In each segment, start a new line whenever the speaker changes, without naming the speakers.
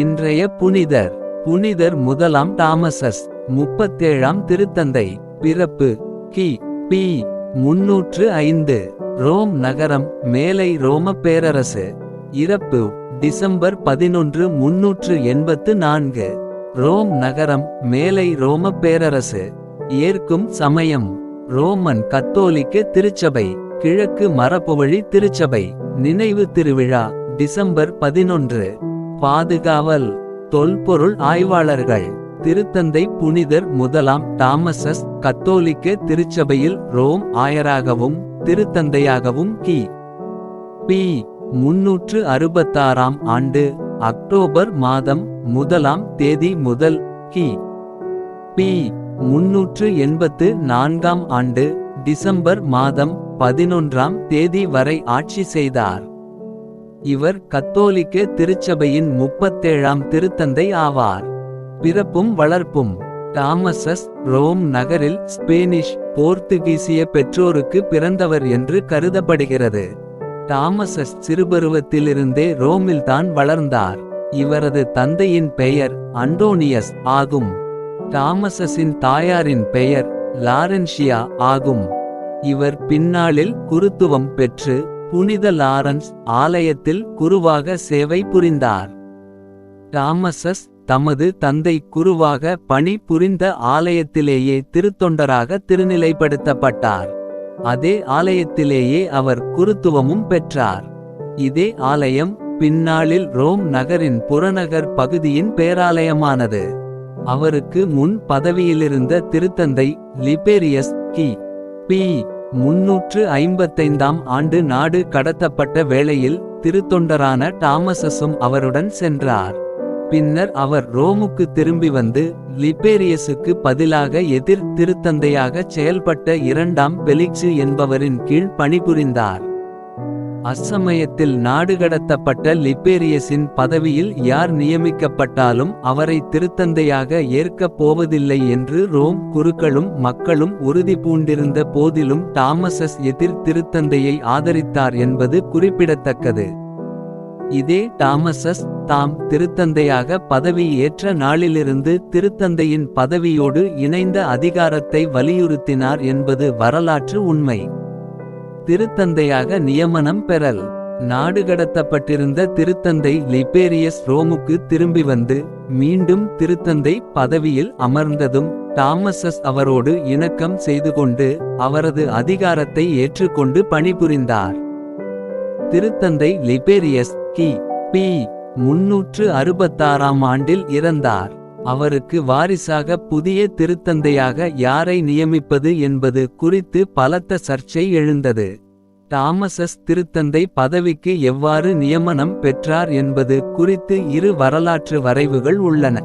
இன்றைய புனிதர் புனிதர் முதலாம் தாமசஸ் முப்பத்தேழாம் திருத்தந்தை பிறப்பு கி பி முன்னூற்று ஐந்து ரோம் நகரம் மேலை ரோம பேரரசு இறப்பு டிசம்பர் பதினொன்று முன்னூற்று எண்பத்து நான்கு ரோம் நகரம் மேலை ரோம பேரரசு ஏற்கும் சமயம் ரோமன் கத்தோலிக்க திருச்சபை கிழக்கு மரப்புவழி திருச்சபை நினைவு திருவிழா டிசம்பர் பதினொன்று பாதுகாவல் தொல்பொருள் ஆய்வாளர்கள் திருத்தந்தை புனிதர் முதலாம் டாமசஸ் கத்தோலிக்க திருச்சபையில் ரோம் ஆயராகவும் திருத்தந்தையாகவும் கி பி முன்னூற்று அறுபத்தாறாம் ஆண்டு அக்டோபர் மாதம் முதலாம் தேதி முதல் கி பி முன்னூற்று எண்பத்து நான்காம் ஆண்டு டிசம்பர் மாதம் பதினொன்றாம் தேதி வரை ஆட்சி செய்தார் இவர் கத்தோலிக்க திருச்சபையின் முப்பத்தேழாம் திருத்தந்தை ஆவார் பிறப்பும் வளர்ப்பும் டாமசஸ் ரோம் நகரில் ஸ்பேனிஷ் போர்த்துகீசிய பெற்றோருக்கு பிறந்தவர் என்று கருதப்படுகிறது டாமசஸ் சிறுபருவத்திலிருந்தே ரோமில்தான் வளர்ந்தார் இவரது தந்தையின் பெயர் அண்டோனியஸ் ஆகும் டாமசஸின் தாயாரின் பெயர் லாரென்ஷியா ஆகும் இவர் பின்னாளில் குருத்துவம் பெற்று புனித லாரன்ஸ் ஆலயத்தில் குருவாக சேவை புரிந்தார் தாமசஸ் தமது தந்தை குருவாக பணி புரிந்த ஆலயத்திலேயே திருத்தொண்டராக திருநிலைப்படுத்தப்பட்டார் அதே ஆலயத்திலேயே அவர் குருத்துவமும் பெற்றார் இதே ஆலயம் பின்னாளில் ரோம் நகரின் புறநகர் பகுதியின் பேராலயமானது அவருக்கு முன் பதவியிலிருந்த திருத்தந்தை லிபேரியஸ் கி பி முன்னூற்று ஐம்பத்தைந்தாம் ஆண்டு நாடு கடத்தப்பட்ட வேளையில் திருத்தொண்டரான டாமசஸும் அவருடன் சென்றார் பின்னர் அவர் ரோமுக்கு திரும்பி வந்து லிபேரியஸுக்கு பதிலாக எதிர் திருத்தந்தையாக செயல்பட்ட இரண்டாம் பெலிக்சு என்பவரின் கீழ் பணிபுரிந்தார் அச்சமயத்தில் நாடுகடத்தப்பட்ட லிபேரியஸின் பதவியில் யார் நியமிக்கப்பட்டாலும் அவரை திருத்தந்தையாக ஏற்கப் போவதில்லை என்று ரோம் குருக்களும் மக்களும் உறுதி பூண்டிருந்த போதிலும் டாமசஸ் எதிர் திருத்தந்தையை ஆதரித்தார் என்பது குறிப்பிடத்தக்கது இதே டாமசஸ் தாம் திருத்தந்தையாக பதவி ஏற்ற நாளிலிருந்து திருத்தந்தையின் பதவியோடு இணைந்த அதிகாரத்தை வலியுறுத்தினார் என்பது வரலாற்று உண்மை திருத்தந்தையாக நியமனம் பெறல் நாடு கடத்தப்பட்டிருந்த திருத்தந்தை லிபேரியஸ் ரோமுக்கு திரும்பி வந்து மீண்டும் திருத்தந்தை பதவியில் அமர்ந்ததும் தாமசஸ் அவரோடு இணக்கம் செய்து கொண்டு அவரது அதிகாரத்தை ஏற்றுக்கொண்டு பணிபுரிந்தார் திருத்தந்தை லிபேரியஸ் கி பி முன்னூற்று அறுபத்தாறாம் ஆண்டில் இறந்தார் அவருக்கு வாரிசாக புதிய திருத்தந்தையாக யாரை நியமிப்பது என்பது குறித்து பலத்த சர்ச்சை எழுந்தது தாமசஸ் திருத்தந்தை பதவிக்கு எவ்வாறு நியமனம் பெற்றார் என்பது குறித்து இரு வரலாற்று வரைவுகள் உள்ளன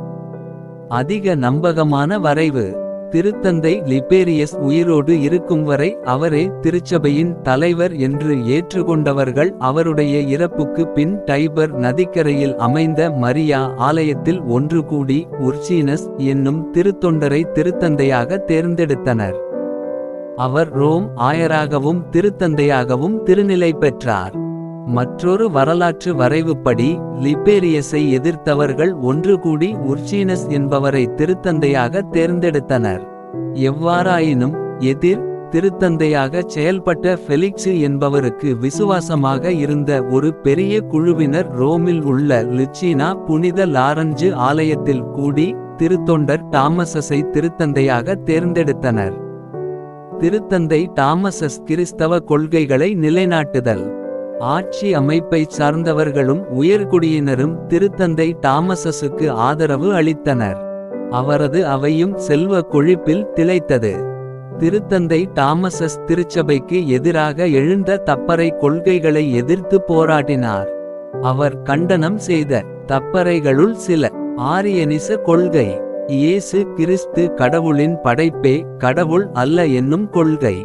அதிக நம்பகமான வரைவு திருத்தந்தை லிபேரியஸ் உயிரோடு இருக்கும் வரை அவரே திருச்சபையின் தலைவர் என்று ஏற்றுக்கொண்டவர்கள் அவருடைய இறப்புக்கு பின் டைபர் நதிக்கரையில் அமைந்த மரியா ஆலயத்தில் ஒன்று கூடி உர்சீனஸ் என்னும் திருத்தொண்டரை திருத்தந்தையாக தேர்ந்தெடுத்தனர் அவர் ரோம் ஆயராகவும் திருத்தந்தையாகவும் திருநிலை பெற்றார் மற்றொரு வரலாற்று வரைவுப்படி லிபேரியஸை எதிர்த்தவர்கள் ஒன்று கூடி உர்ஜீனஸ் என்பவரை திருத்தந்தையாக தேர்ந்தெடுத்தனர் எவ்வாறாயினும் எதிர் திருத்தந்தையாக செயல்பட்ட பெலிக்ஸு என்பவருக்கு விசுவாசமாக இருந்த ஒரு பெரிய குழுவினர் ரோமில் உள்ள லிச்சீனா புனித லாரஞ்சு ஆலயத்தில் கூடி திருத்தொண்டர் டாமசஸை திருத்தந்தையாக தேர்ந்தெடுத்தனர் திருத்தந்தை டாமசஸ் கிறிஸ்தவ கொள்கைகளை நிலைநாட்டுதல் ஆட்சி அமைப்பை சார்ந்தவர்களும் உயர்குடியினரும் திருத்தந்தை டாமசஸுக்கு ஆதரவு அளித்தனர் அவரது அவையும் செல்வ கொழிப்பில் திளைத்தது திருத்தந்தை டாமசஸ் திருச்சபைக்கு எதிராக எழுந்த தப்பறை கொள்கைகளை எதிர்த்து போராடினார் அவர் கண்டனம் செய்த தப்பறைகளுள் சில ஆரியனிச கொள்கை இயேசு கிறிஸ்து கடவுளின் படைப்பே கடவுள் அல்ல என்னும் கொள்கை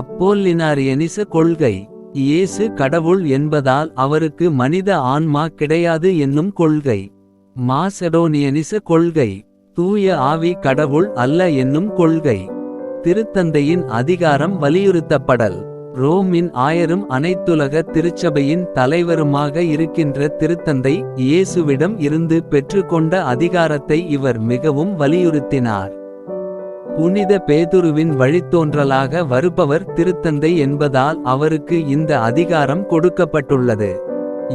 அப்போல்லினாரியனிச கொள்கை இயேசு கடவுள் என்பதால் அவருக்கு மனித ஆன்மா கிடையாது என்னும் கொள்கை மாசடோனியனிச கொள்கை தூய ஆவி கடவுள் அல்ல என்னும் கொள்கை திருத்தந்தையின் அதிகாரம் வலியுறுத்தப்படல் ரோமின் ஆயரும் அனைத்துலக திருச்சபையின் தலைவருமாக இருக்கின்ற திருத்தந்தை இயேசுவிடம் இருந்து பெற்றுக்கொண்ட அதிகாரத்தை இவர் மிகவும் வலியுறுத்தினார் புனித பேதுருவின் வழித்தோன்றலாக வருபவர் திருத்தந்தை என்பதால் அவருக்கு இந்த அதிகாரம் கொடுக்கப்பட்டுள்ளது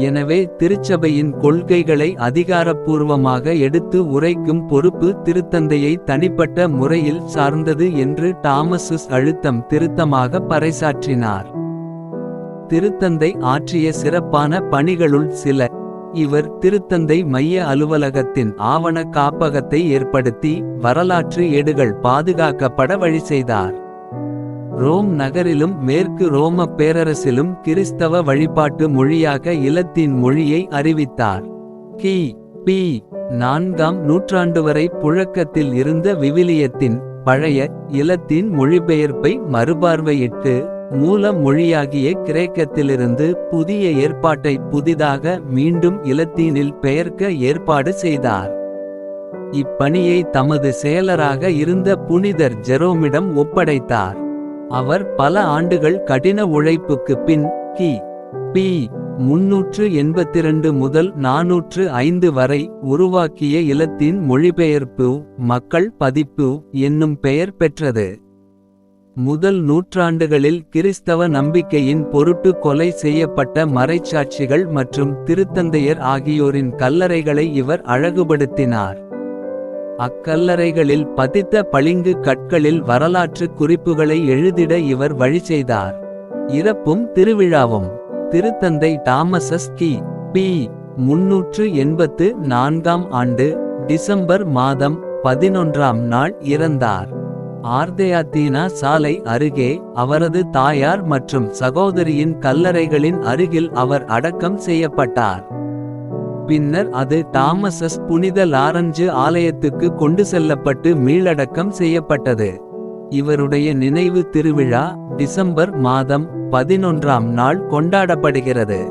எனவே திருச்சபையின் கொள்கைகளை அதிகாரப்பூர்வமாக எடுத்து உரைக்கும் பொறுப்பு திருத்தந்தையை தனிப்பட்ட முறையில் சார்ந்தது என்று டாமசுஸ் அழுத்தம் திருத்தமாக பறைசாற்றினார் திருத்தந்தை ஆற்றிய சிறப்பான பணிகளுள் சில இவர் திருத்தந்தை மைய அலுவலகத்தின் ஆவண காப்பகத்தை ஏற்படுத்தி வரலாற்று ஏடுகள் பாதுகாக்கப்பட வழி செய்தார் ரோம் நகரிலும் மேற்கு ரோம பேரரசிலும் கிறிஸ்தவ வழிபாட்டு மொழியாக இலத்தீன் மொழியை அறிவித்தார் கி பி நான்காம் நூற்றாண்டு வரை புழக்கத்தில் இருந்த விவிலியத்தின் பழைய இலத்தீன் மொழிபெயர்ப்பை மறுபார்வையிட்டு மூல மொழியாகிய கிரேக்கத்திலிருந்து புதிய ஏற்பாட்டை புதிதாக மீண்டும் இலத்தீனில் பெயர்க்க ஏற்பாடு செய்தார் இப்பணியை தமது செயலராக இருந்த புனிதர் ஜெரோமிடம் ஒப்படைத்தார் அவர் பல ஆண்டுகள் கடின உழைப்புக்கு பின் கி பி முன்னூற்று எண்பத்தி ரெண்டு முதல் நாநூற்று ஐந்து வரை உருவாக்கிய இலத்தின் மொழிபெயர்ப்பு மக்கள் பதிப்பு என்னும் பெயர் பெற்றது முதல் நூற்றாண்டுகளில் கிறிஸ்தவ நம்பிக்கையின் பொருட்டு கொலை செய்யப்பட்ட மறைச்சாட்சிகள் மற்றும் திருத்தந்தையர் ஆகியோரின் கல்லறைகளை இவர் அழகுபடுத்தினார் அக்கல்லறைகளில் பதித்த பளிங்கு கற்களில் வரலாற்று குறிப்புகளை எழுதிட இவர் வழி செய்தார் இறப்பும் திருவிழாவும் திருத்தந்தை டாமசஸ் கி பி முன்னூற்று எண்பத்து நான்காம் ஆண்டு டிசம்பர் மாதம் பதினொன்றாம் நாள் இறந்தார் ஆர்தேயாத்தீனா சாலை அருகே அவரது தாயார் மற்றும் சகோதரியின் கல்லறைகளின் அருகில் அவர் அடக்கம் செய்யப்பட்டார் பின்னர் அது டாமசஸ் புனித லாரஞ்சு ஆலயத்துக்கு கொண்டு செல்லப்பட்டு மீளடக்கம் செய்யப்பட்டது இவருடைய நினைவு திருவிழா டிசம்பர் மாதம் பதினொன்றாம் நாள் கொண்டாடப்படுகிறது